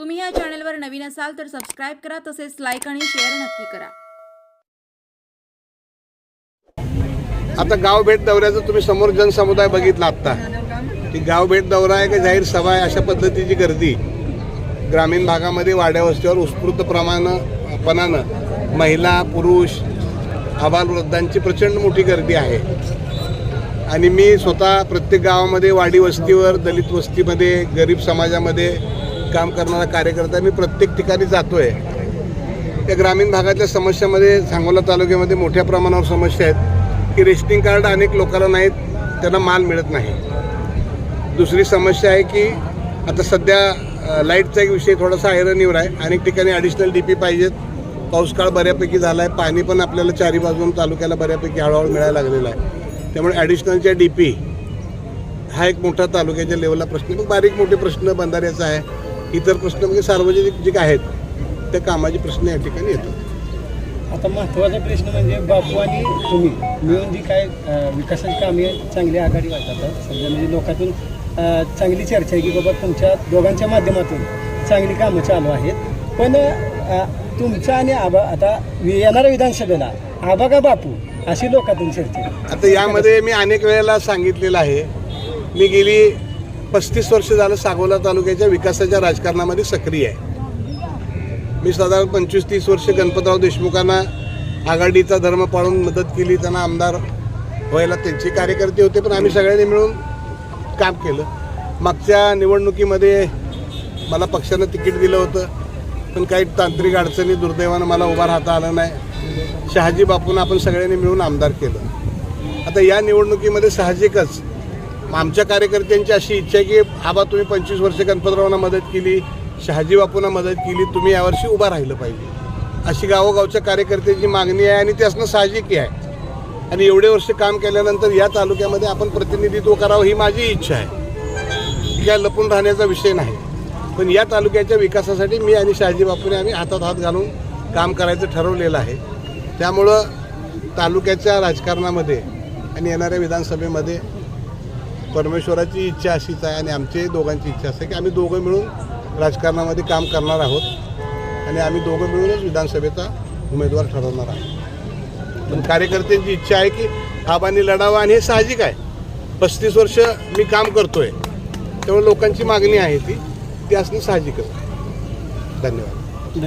तुम्ही या चॅनलवर नवीन असाल तर सबस्क्राईब करा तसेच लाईक आणि शेअर नक्की करा. आता गाव भेट दौऱ्याचा तुम्ही समोर जनसमुदाय बघितला आत्ता. की गाव भेट दौरा आहे का जाहीर सभा आहे अशा पद्धतीची गर्दी. ग्रामीण भागामध्ये वाड्या वस्तीवर उत्स्फूर्त प्रमाण पणानं महिला पुरुष आबालवृद्धांची प्रचंड मोठी गर्दी आहे. आणि मी स्वतः प्रत्येक गावामध्ये वाडी वस्तीवर दलित वस्तीमध्ये गरीब समाजामध्ये काम करणारा कार्यकर्ता मी प्रत्येक ठिकाणी जातो आहे त्या ग्रामीण भागातल्या समस्यामध्ये सांगोला तालुक्यामध्ये मोठ्या प्रमाणावर समस्या आहेत. की रेशनिंग कार्ड अनेक लोकांना नाहीत त्यांना माल मिळत नाही. दुसरी समस्या आहे की आता सध्या लाईटचा एक विषय थोडासा हैरणीवर आहे. अनेक ठिकाणी ॲडिशनल डी पी पाहिजेत. पाऊसकाळ बऱ्यापैकी झाला आहे पाणी पण आपल्याला चारी बाजून तालुक्याला बऱ्यापैकी हळूहळू मिळायला लागलेलं आहे. त्यामुळे ॲडिशनलच्या डी पी हा एक मोठा तालुक्याच्या लेवलला प्रश्न. बारीक मोठे प्रश्न बंधाऱ्याचा आहे. इतर प्रश्न म्हणजे सार्वजनिक जे आहेत त्या कामाचे प्रश्न या ठिकाणी येतात. आता महत्त्वाचा प्रश्न म्हणजे बापू आणि तुम्ही मिळून जी काय विकासाची कामे चांगली आघाडी वाटतात सध्या म्हणजे लोकातून चांगली चर्चा आहे की बाबा तुमच्या दोघांच्या माध्यमातून चांगली कामं चालू आहेत. पण तुमचं आणि आबा आता येणाऱ्या विधानसभेला आबा का बापू अशी लोकातून चर्चा. आता यामध्ये मी अनेक वेळेला सांगितलेलं आहे. मी गेली पस्तीस वर्ष झालं सागोला तालुक्याच्या विकासाच्या राजकारणामध्ये सक्रिय आहे. मी साधारण पंचवीस तीस वर्ष गणपतराव देशमुखांना आघाडीचा धर्म पाळून मदत केली त्यांना आमदार व्हायला त्यांचे कार्यकर्ते होते पण आम्ही सगळ्यांनी मिळून काम केलं. मागच्या निवडणुकीमध्ये मला पक्षानं तिकीट दिलं होतं पण काही तांत्रिक अडचणी दुर्दैवानं मला उभा राहता आलं नाही. शहाजी बापून आपण सगळ्यांनी मिळून आमदार केलं. आता या निवडणुकीमध्ये साहजिकच आमच्या कार्यकर्त्यांची अशी इच्छा आहे की आबा तुम्ही पंचवीस वर्ष गणपतरावांना मदत केली शहाजी बापूंना मदत केली तुम्ही यावर्षी उभा राहिलं पाहिजे. अशी गावोगावच्या कार्यकर्त्यांची मागणी आहे आणि ती असणं साहजिकही आहे. आणि एवढे वर्ष काम केल्यानंतर या तालुक्यामध्ये आपण प्रतिनिधित्व करावं ही माझी इच्छा आहे. या लपून राहण्याचा विषय नाही. पण या तालुक्याच्या विकासासाठी मी आणि शहाजी बापूने आम्ही हातात हात घालून काम करायचं ठरवलेलं आहे. त्यामुळं तालुक्याच्या राजकारणामध्ये आणि येणाऱ्या विधानसभेमध्ये परमेश्वराची इच्छा अशीच आहे आणि आमची दोघांची इच्छा असते की आम्ही दोघं मिळून राजकारणामध्ये काम करणार आहोत. आणि आम्ही दोघं मिळूनच विधानसभेचा उमेदवार ठरवणार आहोत. पण कार्यकर्त्यांची इच्छा आहे की आबांनी लढावा आणि हे साहजिक आहे. पस्तीस वर्ष मी काम करतोय. त्यामुळे लोकांची मागणी आहे ती. ती असणं साहजिकच धन्यवाद.